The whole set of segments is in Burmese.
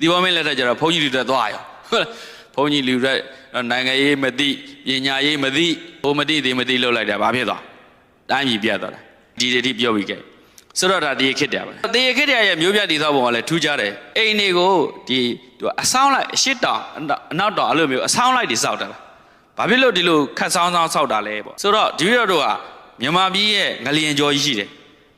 ဒီဘောမင်းလက်ထက်ကျတော့ဘုန်းကြီးတွေတက်သွားရောဟုတ်လားဘုန်းကြီးလူတွေနိုင်ငံရေးမသိပညာရေးမသိဘုံမသိဒီမသိလောက်လိုက်တာဘာဖြစ်သွားတိုင်းပြည်ပြတ်သွားတာဒီတတိပြောပြီးခဲ့ဆိုတော့ဒါဒီခစ်တယ်ပါတေခစ်တယ်ရဲ့မျိုးပြတိသောပုံကလည်းထူးခြားတယ်အိမ်တွေကိုဒီသူအဆောင်လိုက်အရှိတောင်အနောက်တောင်အဲ့လိုမျိုးအဆောင်လိုက်တွေစောက်တာလားဘာဖြစ်လို့ဒီလိုခတ်ဆောင်းဆောင်းစောက်တာလဲပေါ့ဆိုတော့ဒီလိုတို့ကမြန်မာပြည်ရဲ့ငလျင်ကြော်ကြီးရှိတယ်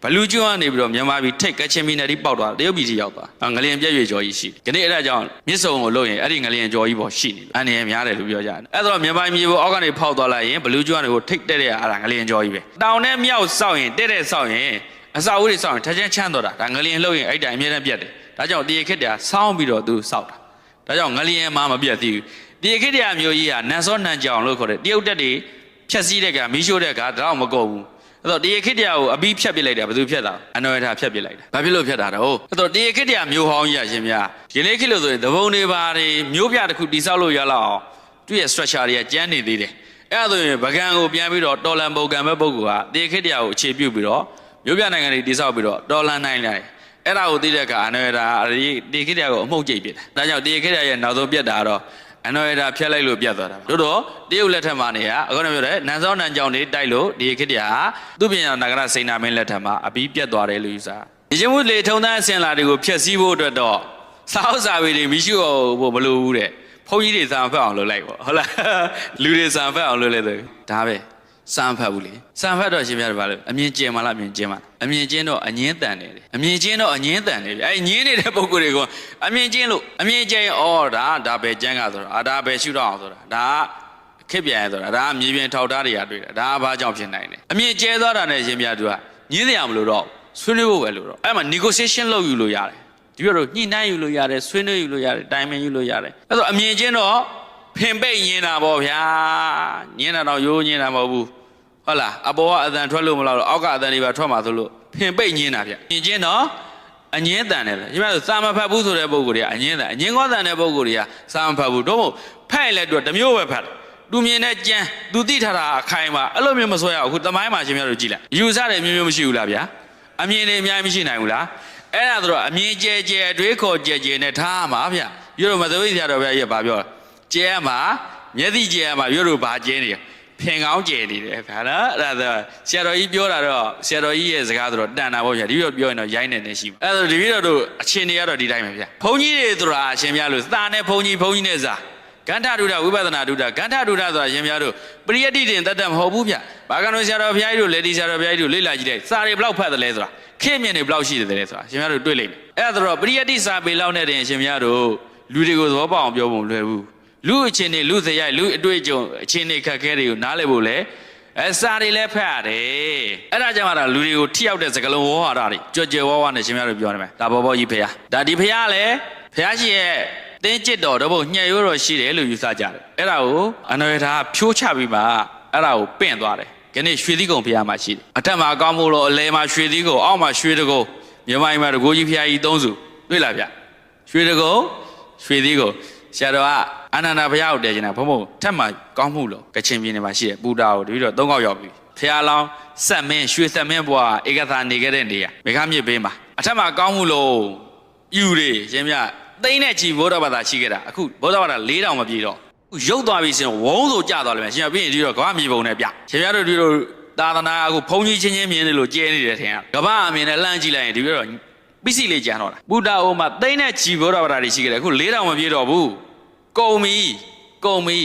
ဘလူးကျွန်းကနေပြီးတော့မြန်မာပြည်ထိတ်ကချင်ပြည်နယ်တိပောက်သွားတရုတ်ပြည်ကြီးရောက်သွားငလျင်ပြည့်ရွေကျော်ကြီးရှိဒီနေ့အဲ့ဒါကြောင့်မြစ်စုံကိုလို့ရင်အဲ့ဒီငလျင်ကျော်ကြီးပေါ်ရှိနေတယ်အနေရများတယ်လို့ပြောကြတယ်အဲ့တော့မြန်မာပြည်ပေါ်အောက်ကနေဖောက်သွားလိုက်ရင်ဘလူးကျွန်းတွေကိုထိတ်တက်တဲ့အားဒါငလျင်ကျော်ကြီးပဲတောင်နဲ့မြောက်စောက်ရင်တက်တဲ့စောက်ရင်အစာအုပ်တွေစောက်ရင်ထချင်းချမ်းတော့တာဒါငလျင်လှုပ်ရင်အဲ့တိုင်အမြဲတမ်းပြတ်တယ်ဒါကြောင့်တရေခစ်တည်းဆောင်းပြီးတော့သူစောက်တာဒါကြောင့်ငလျင်မှမပြတ်သေးဘူးတရေခစ်တည်းမျိုးကြီးကနန်စောနန်ကြောင်လို့ခေါ်တယ်တရုတ်တက်တွေဖြက်စီးတဲ့ကမီးရှို့တဲ့ကဒါတော့မကုန်ဘူး အဲ့တော့တရားခိတ္တရာကိုအပြီးဖြတ်ပစ်လိုက်တာဘယ်သူဖြတ်တာအနွယ်ထာဖြတ်ပစ်လိုက်တာဘာဖြစ်လို့ဖြတ်တာတော့အဲ့တော့တရားခိတ္တရာမျိုးဟောင်းကြီးရရှင်များဒီနေ့ခေတ်လို့ဆိုရင်သဘုံတွေပါတွေမျိုးပြတစ်ခုတိဆောက်လို့ရလောက်အောင်သူ့ရဲ့ structure တွေကကျန်းနေသေးတယ်အဲ့ဒါဆိုရင်ဗကန်ကိုပြန်ပြီးတော့တော်လန်ပုတ်ကံမဲ့ပုဂ္ဂိုလ်ကတရားခိတ္တရာကိုအခြေပြုပြီးတော့မျိုးပြနိုင်ငံတွေတိဆောက်ပြီးတော့တော်လန်နိုင်လိုက်အဲ့ဒါကိုသိတဲ့အခါအနွယ်ထာဒီတရားခိတ္တရာကိုအမှုန့်ကျိတ်ပစ်တယ်ဒါကြောင့်တရားခိတ္တရာရဲ့နောက်ဆုံးပြတ်တာကတော့ အနော်ရတာဖျက်လိုက်လို့ပြတ်သွားတာတို့တော့တရုတ်လက်ထက်မှာနေရအခုနပြောတဲ့နန်စောနန်ကြောင်တွေတိုက်လို့ဒီခေတ်တည်းဟာသူ့ပညာနဂရစိန်နာမင်းလက်ထက်မှာအပြီးပြတ်သွားတယ်လို့ယူဆဒီချင်းမှုလေထုံတန်းအစင်လာတွေကိုဖျက်ဆီးဖို့အတွက်တော့စာအုပ်စာပေတွေမရှိဖို့မလိုဘူးတဲ့ဘုန်းကြီးတွေစာဖတ်အောင်လုပ်လိုက်ပေါ့ဟုတ်လားလူတွေစာဖတ်အောင်လုပ်လိုက်တယ်ဒါပဲ စာဖတ်ဘူးလေစာဖတ်တော့ရှင်ပြတယ်ဗာလို့အမြင်ကျင်မလားအမြင်ကျင်မလားအမြင်ကျင်တော့အငင်းတန်တယ်လေအမြင်ကျင်တော့အငင်းတန်တယ်လေအဲငင်းနေတဲ့ပုံကိုယ်တွေကအမြင်ကျင်လို့အမြင်ကျင်ဩဒါဒါပဲကျန်းကဆိုတာအာဒါပဲရှုတော့အောင်ဆိုတာဒါခက်ပြန်ရဆိုတာဒါမြေပြင်ထောက်ထားတွေကတွေ့တာဒါဘာကြောင့်ဖြစ်နိုင်လဲအမြင်ကျဲသွားတာနဲ့ရှင်ပြသူကငင်းတယ်ရမလို့တော့ဆွေးနွေးဖို့ပဲလို့တော့အဲ့မှာ negotiation လုပ်ယူလို့ရတယ်ဒီလိုတော့ညှိနှိုင်းယူလို့ရတယ်ဆွေးနွေးယူလို့ရတယ်တိုင်ပင်ယူလို့ရတယ်အဲ့တော့အမြင်ချင်းတော့ဖင်ပိတ်ညင်တာပေါ့ဗျာညင်တာတော့ရိုးညင်တာမဟုတ်ဘူး ဟုတ်လားအပေါ်ကအတန်ထွက်လို့မလားတော့အောက်ကအတန်တွေပါထွက်မှာဆိုလို့ဖင်ပိတ်ညင်းတာဗျညင်းချင်းတော့အငင်းတန်တယ်လေဒီမှာဆိုစာမဖတ်ဘူးဆိုတဲ့ပုံကိုယ်တွေကအငင်းတန်အငင်းကောတန်တဲ့ပုံကိုယ်တွေကစာမဖတ်ဘူးတော့မဟုတ်ဖက်လိုက်တော့တစ်မျိုးပဲဖတ်တယ်သူမြင်တဲ့ကြမ်းသူသိထားတာအခိုင်ပါအဲ့လိုမျိုးမဆွဲရဘူးအခုတမိုင်းမှာရှင်များတို့ကြည့်လိုက်ယူဆတယ်မျိုးမျိုးမရှိဘူးလားဗျာအမြင်တွေအများကြီးမရှိနိုင်ဘူးလားအဲ့ဒါဆိုတော့အမြင်ကျဲကျဲအတွေးခေါ်ကျဲကျဲနဲ့ထားမှာဗျရွတို့မသိဆရာတော်ဗျာကြီးကဘာပြောလဲကျဲမှာမျက်စိကျဲမှာရွတို့ဘာကျဲနေလဲ ဖင်ကောင်းကျယ်နေတယ်ခါနော်အဲ့ဒါဆိုဆရာတော်ကြီးပြောတာတော့ဆရာတော်ကြီးရဲ့စကားဆိုတော့တန်တာပေါ့ဗျာဒီလိုပြောရင်တော့ရိုင်းနေနေရှိဘူးအဲ့ဒါဆိုဒီပြီးတော့တို့အချင်းတွေကတော့ဒီတိုင်းပဲဗျာဘုန်းကြီးတွေဆိုတာအရှင်များလို့သာနဲ့ဘုန်းကြီးဘုန်းကြီးနဲ့စာဂန္ဓဒုဒဝိပဿနာဒုဒဂန္ဓဒုဒဆိုတာရှင်များတို့ပရိယတ္တိတင်တတ်တတ်မဟုတ်ဘူးဗျဘာကံလို့ဆရာတော်ဘုရားကြီးတို့လေဒီဆရာတော်ဘုရားကြီးတို့လေ့လာကြည့်တဲ့စာတွေဘလောက်ဖတ်တယ်လဲဆိုတာခေမြင်တွေဘလောက်ရှိတယ်လဲဆိုတာရှင်များတို့တွေ့လိမ့်မယ်အဲ့ဒါဆိုတော့ပရိယတ္တိစာပေလောက်နဲ့တင်ရှင်များတို့လူတွေကိုသဘောပေါက်အောင်ပြောဖို့မလွယ်ဘူး လူအချင်းတွေလူစရိုက်လူအတွေ့အကြုံအချင်းတွေခက်ခဲတွေကိုနားလည်ဖို့လဲအဲစာတွေလည်းဖတ်ရတယ်အဲ့ဒါကြောင့်မှဒါလူတွေကိုထိရောက်တဲ့စကားလုံးဝေါ်ဟာတာတွေကြွကြွဝါဝါနဲ့ရှင်များတို့ပြောနေမယ်ဒါဘောဘောကြီးဖေဟာဒါဒီဖေဟာလည်းဖေဟာရှိရဲ့တင်းကျစ်တော်တော့ဘုညှက်ရိုးတော်ရှိတယ်လို့ယူဆကြတယ်အဲ့ဒါကိုအနွယ်ထားဖြိုးချပြီးမှအဲ့ဒါကိုပင့်သွားတယ်ခဏရွှေသီးကုံဖေဟာမှာရှိတယ်အထက်မှာကောင်းဖို့လို့အလဲမှာရွှေသီးကုံအောက်မှာရွှေတကုံမြန်မာပြည်မှာတကိုကြီးဖေဟာကြီးသုံးစုတွေ့လားဗျရွှေတကုံရွှေသီးကုံဆရာတော်က အနန္ဒဘုရားကိုတည်ခြင်းတာဘုံဘုံထက်မှကောင်းမှုလို့ကချင်ပြည်နယ်မှာရှိတယ်ပူတာကိုတပည့်တော့သုံးခေါက်ရောက်ပြီဖះလောင်းဆက်မင်းရွှေဆက်မင်းဘွားဧကသာနေခဲ့တဲ့နေရာမေခမြစ်ဘေးမှာအထက်မှာကောင်းမှုလို့ယူတွေရှင်မြသိမ့်တဲ့ချီဘုဒ္ဓဘာသာရှိခဲ့တာအခုဘုဒ္ဓဘာသာ၄တောင်မပြေတော့အခုရုပ်သွားပြီရှင်ဝုန်းဆိုကြသွားလိမ့်မယ်ရှင်ပြပြီးရင်ဒီတော့ကမ္ဘာမြေပုံနဲ့ပြရှင်ပြတို့ဒီလိုသာသနာအခုဘုံကြီးချင်းချင်းမြင်နေလို့ကျဲနေတယ်ထင်ရကမ္ဘာအမြင်နဲ့လှမ်းကြည့်လိုက်ရင်ဒီပြီးတော့ပစ္စည်းလေးကြံတော့တာဘုဒ္ဓအိုမှာသိမ့်တဲ့ချီဘုဒ္ဓဘာသာတွေရှိခဲ့တယ်အခု၄တောင်မပြေတော့ဘူး ကုံမီကုံမီ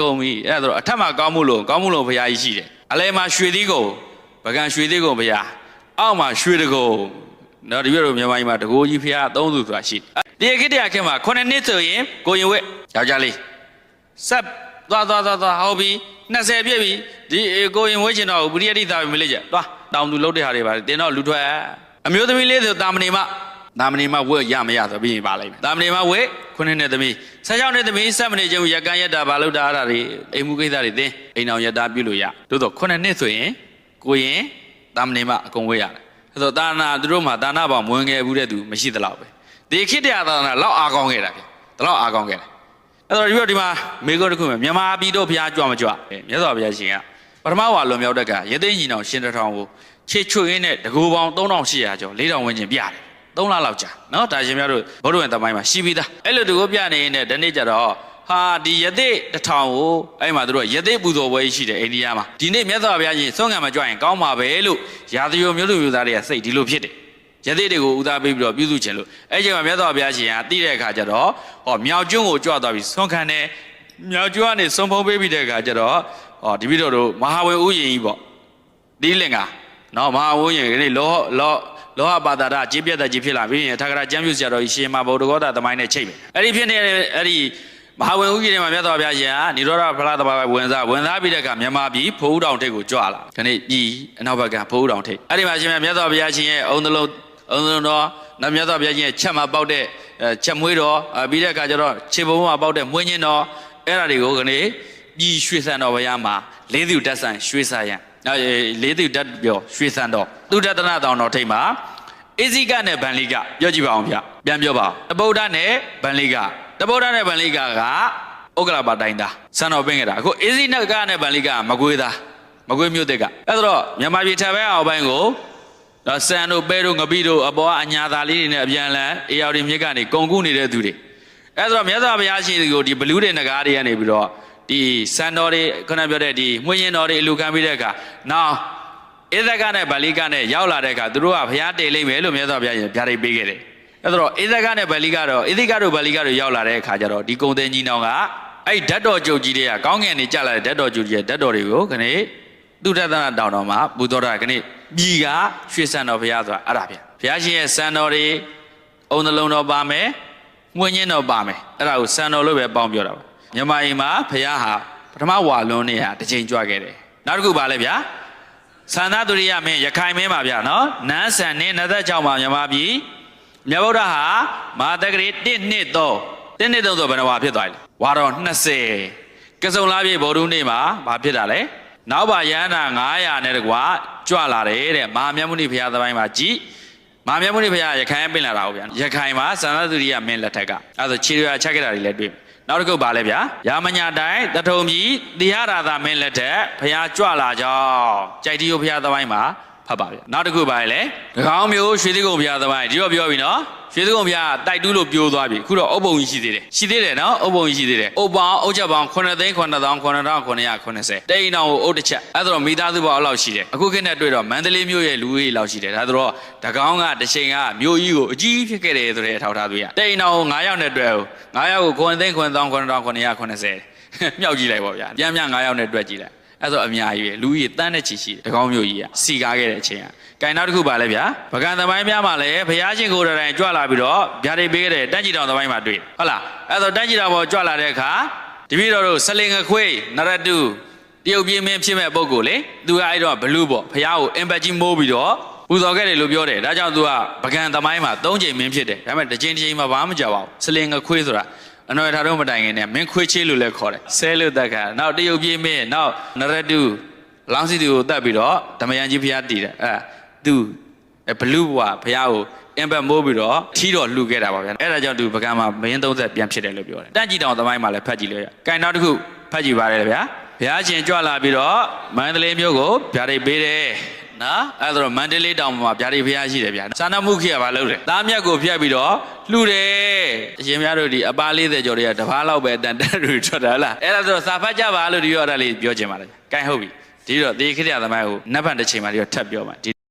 ကုံမီအဲ့ဒါဆိုတော့အထက်မှာကောင်းမှုလို့ကောင်းမှုလို့ဘုရားကြီးရှိတယ်အလဲမှာရွှေသီးကိုပကံရွှေသီးကိုဘုရားအောက်မှာရွှေတကုံတော့ဒီပြတော့မြန်မာပြည်မှာတကိုးကြီးဘုရားအသုံးစုဆိုတာရှိတယ်ဒီခေတ်တရခေတ်မှာ9နှစ်ဆိုရင်ကိုရင်ဝက်ယောက်ျားလေးဆက်သွားသွားသွားသွားဟောပြီး20ပြည့်ပြီဒီကိုရင်ဝဲချင်တော့ပရိယတိသာမလေးကြသွားတောင်သူလုပ်တဲ့ဟာတွေပါတင်တော့လူထွက်အမျိုးသမီးလေးဆိုတာမဏိမ တာမဏိမဝက်ရမရဆိုပြီးရင်ပါလိုက်မယ်တာမဏိမဝက်ခုနှစ်နှစ်သမီးဆက်ချောင်းနှစ်သမီးဆက်မနေချင်းရကန်ရက်တာဘာလို့တာအဲ့ဒါတွေအိမ်မှုကိစ္စတွေသင်အိမ်အောင်ရက်တာပြုလို့ရတိုးတော့ခုနှစ်နှစ်ဆိုရင်ကိုရင်တာမဏိမအကုန်ဝက်ရတယ်ဆိုတော့တာနာသူတို့မှာတာနာပေါင်မဝင်ခဲ့ဘူးတဲ့သူမရှိသလောက်ပဲဒီခေတ်တရားတာနာလောက်အားကောင်းခဲ့တာဗျဒီလောက်အားကောင်းခဲ့တာအဲ့တော့ဒီတော့ဒီမှာမေကုတ်တစ်ခုမှာမြန်မာပြည်တော့ဘုရားကြွမကြွမြတ်စွာဘုရားရှင်ကပထမဝါလွန်မြောက်တဲ့ကရသိညီတော်ရှင်တထောင်ကိုခြေချွတ်ရင်းနဲ့တကူပေါင်း3800ကျော်4000ဝန်းကျင်ပြတယ် 3လလောက်ကြာနော်ဒါရှင်များတို့ဘုဒ္ဓဝင်သမိုင်းမှာရှိပြီးသားအဲ့လိုတူကိုပြနေရင်ဒီနေ့ကျတော့ဟာဒီယသိတစ်ထောင်ကိုအဲ့မှာတို့ကယသိပူဇော်ပွဲရှိတယ်အိန္ဒိယမှာဒီနေ့မြတ်စွာဘုရားရှင်ဆုံးခံမကြွရင်ကောင်းပါပဲလို့ရာဇယိုမျိုးလူမျိုးသားတွေကစိတ်ဒီလိုဖြစ်တယ်ယသိတွေကိုဦးစားပေးပြီးတော့ပြုစုခြင်းလို့အဲ့ချိန်မှာမြတ်စွာဘုရားရှင်ကတိတဲ့အခါကျတော့ဟောမြောက်ကျွန်းကိုကြွသွားပြီးဆုံးခံတယ်မြောက်ကျွန်းကနေဆုံးဖုံးပေးပြီးတဲ့အခါကျတော့ဟောဒီပြီးတော့တို့မဟာဝေဥယျာဉ်ကြီးပေါ့ဒီလင်္ကာနော်မဟာဝုန်းရင်ဒီနေ့လောလော လောဟပါတာဒကြေးပြတ်တဲ့ကြေးဖြစ်လာပြီးရင်ထာဂရကျမ်းပြုဆရာတော်ကြီးရှင်မဗုဒ္ဓဂောတာသမိုင်းနဲ့ချိန်မယ်အဲ့ဒီဖြစ်နေတဲ့အဲ့ဒီမဟာဝေဥကြီးတွေမှာမြတ်စွာဘုရားရှင်ကនិရောဓဖလားတဘာဝင်စားဝင်စားပြီးတဲ့အခါမြန်မာပြည်ဖိုးဦးတောင်ထိပ်ကိုကြွလာဒီနေ့ပြည်အနောက်ဘက်ကဖိုးဦးတောင်ထိပ်အဲ့ဒီမှာရှင်မြတ်စွာဘုရားရှင်ရဲ့အုံသလုံးအုံသလုံးတော်နတ်မြတ်စွာဘုရားရှင်ရဲ့ချက်မှာပေါက်တဲ့အဲချက်မွေးတော်အဲပြီးတဲ့အခါကျတော့ခြေပုံမှာပေါက်တဲ့မွေးညင်းတော်အဲ့ဒါတွေကိုခဏပြည်ရွှေစံတော်ဘုရားမှာလေးသူတက်ဆန်ရွှေစာရန်အဲ လေးသူတက်ပြောရွှေစံတော်သူတတနာတောင်တော်ထိပ်မှာအေဇိကနဲ့ဗန်လိကပြောကြည့်ပါအောင်ဗျပြန်ပြောပါတပုဒ္ဒနဲ့ဗန်လိကတပုဒ္ဒနဲ့ဗန်လိကကဥက္ကလာပါတိုင်းသားစံတော်ပင်ကြတာအခုအေဇိနကနဲ့ဗန်လိကကမကွေးသားမကွေးမြို့တက်ကအဲ့ဒါတော့မြန်မာပြည်ထပ်ပဲအောင်ပိုင်းကိုတော့စံတို့ပဲတို့ငပိတို့အပေါ်ကအညာသားလေးတွေနဲ့အပြန်လန်အေရောက်ဒီမြစ်ကနေကုံကူးနေတဲ့သူတွေအဲ့ဒါတော့မြတ်စွာဘုရားရှင်ကိုဒီဘလူးတွေနဂါးတွေကနေပြီးတော့ ဒီစံတော်တွေခုနပြောတဲ့ဒီမွှေးရင်တော်တွေအလူခံပြီးတဲ့အခါနောက်ဧဇကနဲ့ဗလိကနဲ့ရောက်လာတဲ့အခါသူတို့ကဘုရားတည်လိမ့်မယ်လို့မြတ်စွာဘုရားရှင်ဗျာဒိတ်ပေးခဲ့တယ်အဲ့ဒါတော့ဧဇကနဲ့ဗလိကတော့ဧဇကတို့ဗလိကတို့ရောက်လာတဲ့အခါကျတော့ဒီကုံတဲ့ကြီးနောင်ကအဲ့ဓာတ်တော်ကြုတ်ကြီးတွေကကောင်းငင်နေကြလာတဲ့ဓာတ်တော်ကြုတ်ကြီးရဲ့ဓာတ်တော်တွေကိုခဏသူထသနာတောင်တော်မှာဘုသောတာခဏပြည်ကရွှေစံတော်ဘုရားဆိုတာအဲ့ဒါဗျဘုရားရှင်ရဲ့စံတော်တွေအုံနှလုံးတော်ပါမယ်ငွေညင်းတော်ပါမယ်အဲ့ဒါကိုစံတော်လို့ပဲပေါင်းပြောတာပါ မြန်မာအိမ်မှာဘုရားဟာပထမဝါလွန်းနေဟာတစ်ချိန်ကြွခဲ့တယ်နောက်တစ်ခုပါလဲဗျာသန္တာသူရိယမင်းရခိုင်မင်းပါဗျာနော်နန်းဆန်နေ26မှာမြန်မာပြည်မြတ်ဗုဒ္ဓဟာမဟာတက္ကရီ1နှစ်3 1နှစ်3ဆိုဘယ်နှဝါဖြစ်သွားလဲဝါတော့20ကစုံလာပြေဗောဓုနေ့မှာဘာဖြစ်တာလဲနောက်ပါယန္တာ900နဲ့တကွာကြွလာတယ်တဲ့မဟာမြတ်မုနိဘုရားသမိုင်းမှာကြည်မဟာမြတ်မုနိဘုရားရခိုင်ပင်လာတာဟုတ်ဗျာရခိုင်မှာသန္တာသူရိယမင်းလက်ထက်ကအဲဒါဆိုခြေရွာချက်ခဲ့တာတွေလည်းတွေ့မယ် နောက်တစ်ခုပါလဲဗျာရာမညာတိုင်းတထုံကြီးတရားရာသာမင်းလက်ထက်ဘုရားကြွလာကြောင်းကြိုက်တီယိုဘုရားသမိုင်းမှာ ဖတ်ပါဗျာနောက်တစ်ခုပါလဲဒကောင်းမျိုးရွှေသီးကုံဘုရားသမိုင်းဒီတော့ပြောပြီနော်ရွှေသီးကုံဘုရားတိုက်တူးလို့ပြိုးသွားပြီအခုတော့အုပ်ပုံကြီးရှိသေးတယ်ရှိသေးတယ်နော်အုပ်ပုံကြီးရှိသေးတယ်အုပ်ပေါင်းအုပ်ချက်ပေါင်း9သိန်း9980တိန်အောင်ကိုအုပ်တစ်ချက်အဲ့ဒါတော့မိသားစုပေါင်းအလောက်ရှိတယ်အခုခေတ်နဲ့တွေ့တော့မန္တလေးမြို့ရဲ့လူဦးရေလောက်ရှိတယ်ဒါဆိုတော့ဒကောင်းကတစ်ချိန်ကမြို့ကြီးကိုအကြီးဖြစ်ခဲ့တယ်ဆိုတဲ့အထောက်ထားသွေးရတိန်အောင်ကို9ယောက်နဲ့တွေ့အောင်9ယောက်ကို9သိန်း9980မြောက်ကြည့်လိုက်ပါဗျာပြန်ပြန်9ယောက်နဲ့တွေ့ကြည့်လိုက် အဲ့ဆိုအများကြီးပဲလူကြီးတန်းတဲ့ချီရှိတယ်တကောင်းမျိုးကြီးကစီကားခဲ့တဲ့အချိန်ကကင်နောက်တစ်ခုပါလဲဗျာပကံသမိုင်းများမှာလည်းဘုရားရှင်ကိုယ်တိုင်ကြွလာပြီးတော့ဗျာဒိတ်ပေးခဲ့တဲ့တန်းကြီးတောင်သမိုင်းမှာတွေ့ဟုတ်လားအဲ့တော့တန်းကြီးတောင်ပေါ်ကြွလာတဲ့အခါတပည့်တော်တို့ဆလင်ငခွေးနရတုတရုတ်ပြည်မင်းဖြစ်မဲ့ပုံကိုလေသူကအဲ့တော့ဘလူးပေါ့ဘုရားကိုအင်ပတ်ကြီးမိုးပြီးတော့ပူဇော်ခဲ့တယ်လို့ပြောတယ်ဒါကြောင့်သူကပကံသမိုင်းမှာ၃ချိန်မင်းဖြစ်တယ်ဒါပေမဲ့တစ်ချိန်တစ်ချိန်မှာဘာမှမကြောက်ပါဘူးဆလင်ငခွေးဆိုတာ အနော်ထားတော့မတိုင်ခင်နဲ့မင်းခွေးချေးလို့လည်းခေါ်တယ်ဆဲလို့တက်ခါနောက်တရုတ်ပြည်မင်းနောက်နရတုလောင်းစီသူကိုတတ်ပြီးတော့ဓမ္မယန်ကြီးဘုရားတည်တယ်အဲသူအဲဘလူးဘွားဘုရားကိုအင်ပတ်မိုးပြီးတော့ထီတော်လှူခဲ့တာပါဗျာအဲ့ဒါကြောင့်သူပကံမှာမင်း30ပြန်ဖြစ်တယ်လို့ပြောတယ်တန့်ကြည်တောင်သမိုင်းမှာလည်းဖတ်ကြည့်လို့ရကဲနောက်တစ်ခုဖတ်ကြည့်ပါလေဗျာဘုရားရှင်ကြွလာပြီးတော့မန္တလေးမြို့ကိုဗျာဒိတ်ပေးတယ် နော်အဲ့ဒါတော့မန္တလေးတောင်မှာဗျာဒိတ်ဘုရားရှိတယ်ဗျာသာနာမှုခေကဘာလုပ်လဲသားမြတ်ကိုဖျက်ပြီးတော့လှူတယ်အရှင်များတို့ဒီအပါ40ကျော်တွေကတပားလောက်ပဲတန်တက်တွေထွက်တာဟုတ်လားအဲ့ဒါဆိုစာဖတ်ကြပါလို့ဒီရောအဲ့ဒါလေးပြောချင်ပါလားကဲဟုတ်ပြီဒီတော့သေခိတ္တသမိုင်းကိုနတ်ဖန်တစ်ချိန်မှာဒီတော့ထပ်ပြောပါဒီ